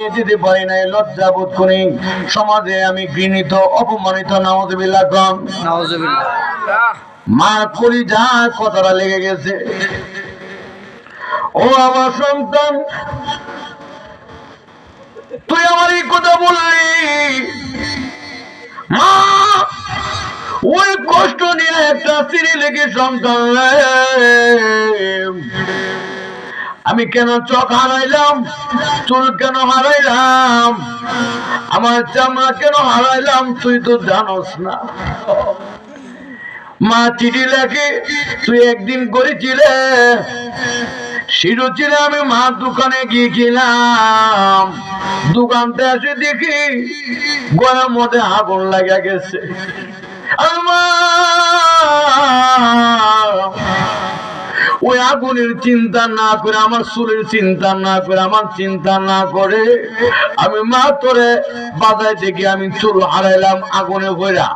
যেতে পারি নাই লজ্জা বোধ করি। সমাজে আমি ঘৃণিত অপমানিত নামজবিল্লা কম মা করি যা কথাটা লেগে গেছে। ও আমার সন্তান তুই আমার এই কথা বললি। মা ওই কষ্ট নিয়ে একটা সিঁড়ি লেগে সন্তান। আমি কেন চোখ হারাইলাম? চুল কেন হারাইলাম? আমার চামড়া কেন হারাইলাম? তুই তো জানোস না। মা চিঠি লেখে, তুই একদিন করেছিলে। শিরু আমি মা দোকানে গিয়েছিলাম। দোকানতে এসে দেখি, গলার মধ্যে আগুন লাগা গেছে। আমার ওই আগুনের চিন্তা না করে, আমার চুলের চিন্তা না করে, আমার চিন্তা না করে, আমি মা তোরে বাজায় থেকে আমি চুল হারাইলাম আগুনে বইরা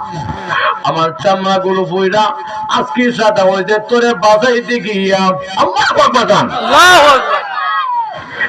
আমার চামড়া গুলো বইরা আজকে সাদা হয়েছে, তোরে বাজাইতে গিয়ে আমার বাবা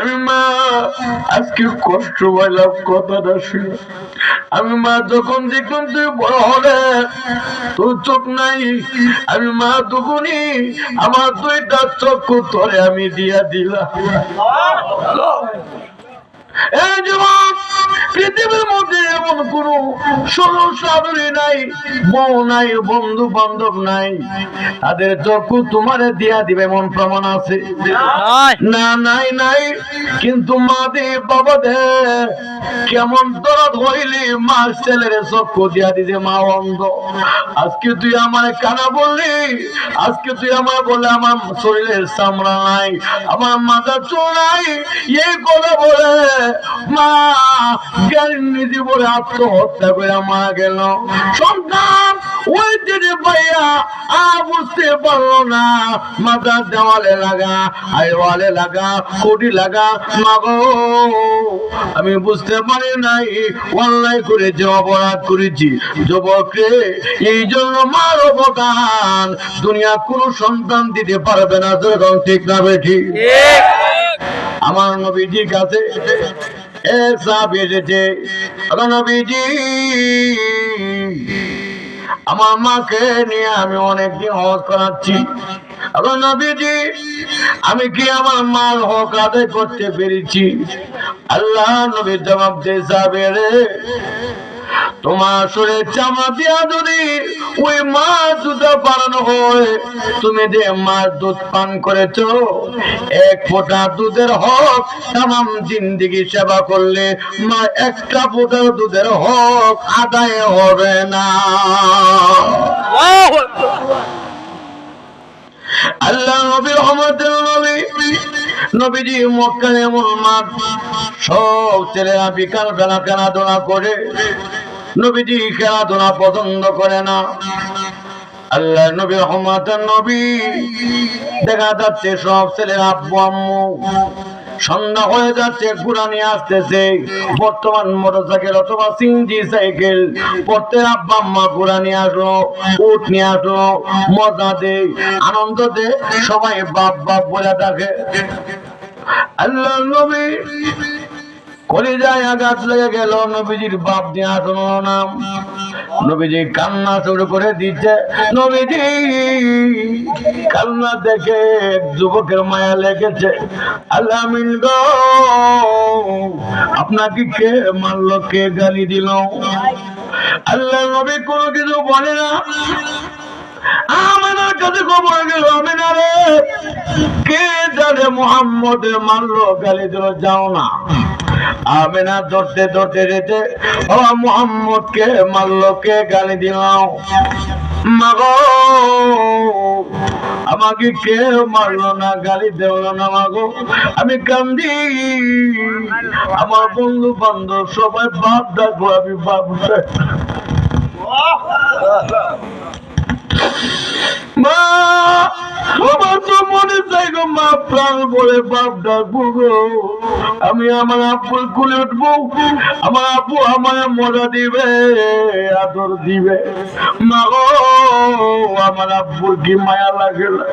আমি মা, আজকে কষ্ট পাইলাম, কথাটা শুনে। আমি মা, যখন দেখুন তুই বড় হলে, তোর চোখ নাই। আমি মা, তখনই আমার দুইটা চক্ষু তোরে আমি দিয়া দিলাম। এই জীবন পৃথিবীর মধ্যে এমন কোন সরল নাই বউ নাই বন্ধু বান্ধব নাই। তাদের চক্ষু তোমারে দিয়া দিবে এমন প্রমাণ আছে? না নাই নাই। কিন্তু মা দে বাবা দে কেমন দরদ হইলি মা ছেলের চক্ষু দিয়া দিছে মা অন্ধ। আজকে তুই আমার কানা বললি আজকে তুই আমার বলে আমার শরীরের চামড়া নাই আমার মাথা চুল নাই। এই কথা বলে মা জ্ঞান নিজে বলে আত্মহত্যা করে মারা গেল। সন্তান ওই দিনে আ বুঝতে পারল না মাথা দেওয়ালে লাগা আই ওয়ালে লাগা কোটি লাগা মাগো। আমি বুঝতে পারি নাই অন্যায় করেছি অপরাধ করেছি। যুবক রে এই জন্য মার অবদান দুনিয়া কোন সন্তান দিতে পারবে না যেরকম ঠিক না বেঠি আমার নবীজির কাছে সাপ এসেছে নবীজি, আমার মাকে নিয়ে আমি অনেকদিন হজ করাচ্ছি। এখন নবীজি, আমি কি আমার মাল হক আদায় করতে পেরেছি? আল্লাহ নবীর জবাব দিয়ে সাবে তোমার শরীরে চামড়া দিয়া যদি ওই মাছ দুধ বানানো হয় তুমি যে মাছ দুধ পান করেছ এক ফোঁটা দুধের হক তাম জিন্দিগি সেবা করলে মা একটা ফোঁটা দুধের হক আদায় হবে না। আল্লাহ নবী রহমতের নবী নবীজি মক্কার এমন মাঠ সব ছেলেরা বিকাল বেলা খেলাধুলা করে নবীজি খেলাধুলা পছন্দ করে না। আল্লাহ নবী, রহমতের নবী। দেখা যাচ্ছে সব ছেলেরা আব্বু, আম্মু। সন্ধ্যা হয়ে যাচ্ছে ঘুরা আসতেছে। বর্তমান মোটর সাইকেল অথবা সিনজি সাইকেল পড়তে আব্বা, আম্মা ঘুরা নিয়ে আসলো উঠ নিয়ে আসলো, মজা দে আনন্দ দে সবাই বাপ বাপ বলে ডাকে আল্লাহ নবী কলিজায় আঘাত লেগে গেল, নবীজির বাপ দিয়ে আসলো নাম নবীজি কান্না শুরু করে দিচ্ছে, নবীজি, কান্না দেখে যুবকের মায়া লেগেছে। আল্লাহ আমিন গো, আপনাকে কে মারলো, কে গালি দিল? আল্লাহ নবী কোনো কিছু বলে না। আমেনার কাছে খবর গেল আমেনা রে কে জানে মোহাম্মদ মারলো, গালি দিল, যাও না। আমেনা ধরতে ধরতে যেতে, ও মোহাম্মদকে মাল্লকে গালি দিলাম। মাগো, আমাকে কেউ মারলো না, গালি দেওয়ালো না মাগো। আমি কান্দি। আমার বন্ধু বান্ধব সবাই বাপ ডাকবো, আমি বাপ মা আমার তো মনে চাই গো, মা প্রাণ বলে বাপ ডাকবো গো। আমি আমার আপুর কুলে উঠবো, আমার আপু আমায় মজা দিবে, আদর দিবে। মা গো, আমার আপুর কি মায়া লাগে না?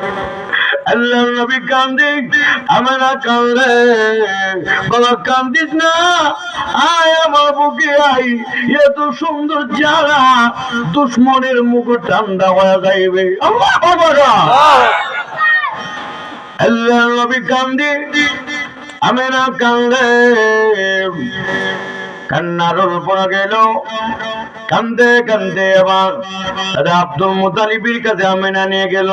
আল্লাহ নবী কান্দি, আমার কান্দে বাবা কান্দিস না? আয় আমার বুকে আই এত সুন্দর যারা দুশ্মনের মুখ ঠান্ডা হয়ে যাইবে। আল্লাহ নবী কান্দি আমি না কান্দে কান্নার পড়া গেল। কান্দে কান্দে আবার দাদা আব্দুল মুতালিবের কাছে আমেনা নিয়ে গেল।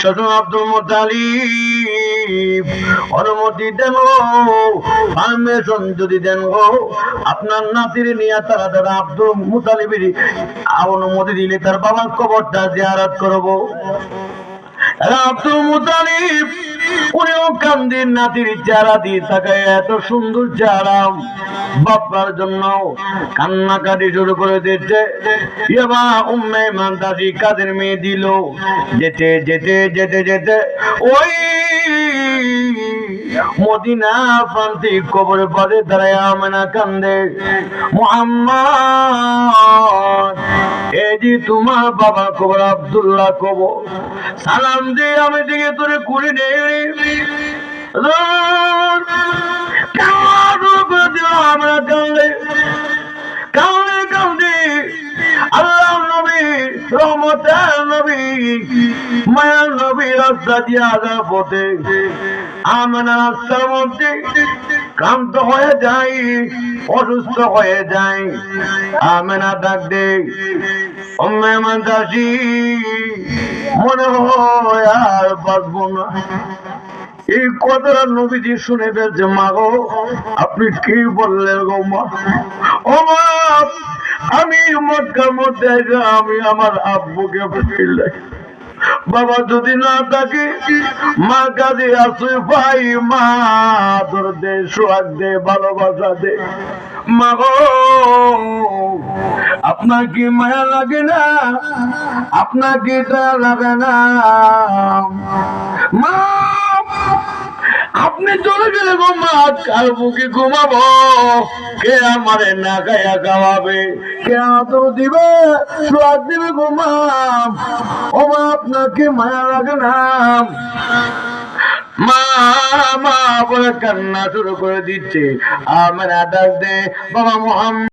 শ্বশুর আব্দুল মুতালিব অনুমতি দেন পারমিশন যদি দেন গো, আপনার নাতির নিয়ে তারা দাদা আব্দুল মুতালিবের অনুমতি দিলে তার বাবার কবরটা জিয়ারত করব। আব্দুল মুতালিব উনিও কান্দির নাতির চারা দিয়ে তাকায়, এত সুন্দর চারা বাপ্পার জন্য কান্নাকাটি শুরু করে দিচ্ছে ইয়াবা উম্মে মান্দাসি কাদের মেয়ে দিল? যেতে যেতে যেতে যেতে ওই মদিনা প্রান্তিক কবরে পরে দাঁড়ায় আমেনা কান্দে। মোহাম্মদ এই তোমার বাবা কবর আব্দুল্লাহ কবর। সালাম দিয়ে আমি দিকে তোরে কুড়ি নেই আমরা কান্দে আল্লাহ নবী রাস্তা দিয়ে আগা পথে আমরা হয়ে যাই অসুস্থ হয়ে যাই আমেনা ডাক দে অম্মে মাদাসি মনে হয় আর বাঁচবো না। এই কথাটা নবীজি শুনে ফেলছে মা গো, আপনি কি বললেন গো, মা? ও মা, আমি মক্কার মধ্যে আমি আমার আব্বুকে ফিরলে বাবা যদি না থাকে, মা কাজে আসে ভাই, মা তোর দে, সোহাগ দে, ভালোবাসা দে। মা গো, আপনার কি মায়া লাগে না? আপনার কি দয়া লাগে না? মা আপনি চলে গেলে গোমা কার বুকে ঘুমাবো? কে আমারে না খাইয়া খাওয়াবে? কে আতর দিবে? সোয়াদ দিবে ঘুমাম ও মা, আপনাকে মায়া লাগে না? মা মা, বলে কান্না শুরু করে দিচ্ছে। আমার আদাস দে, বাবা মোহাম্মদ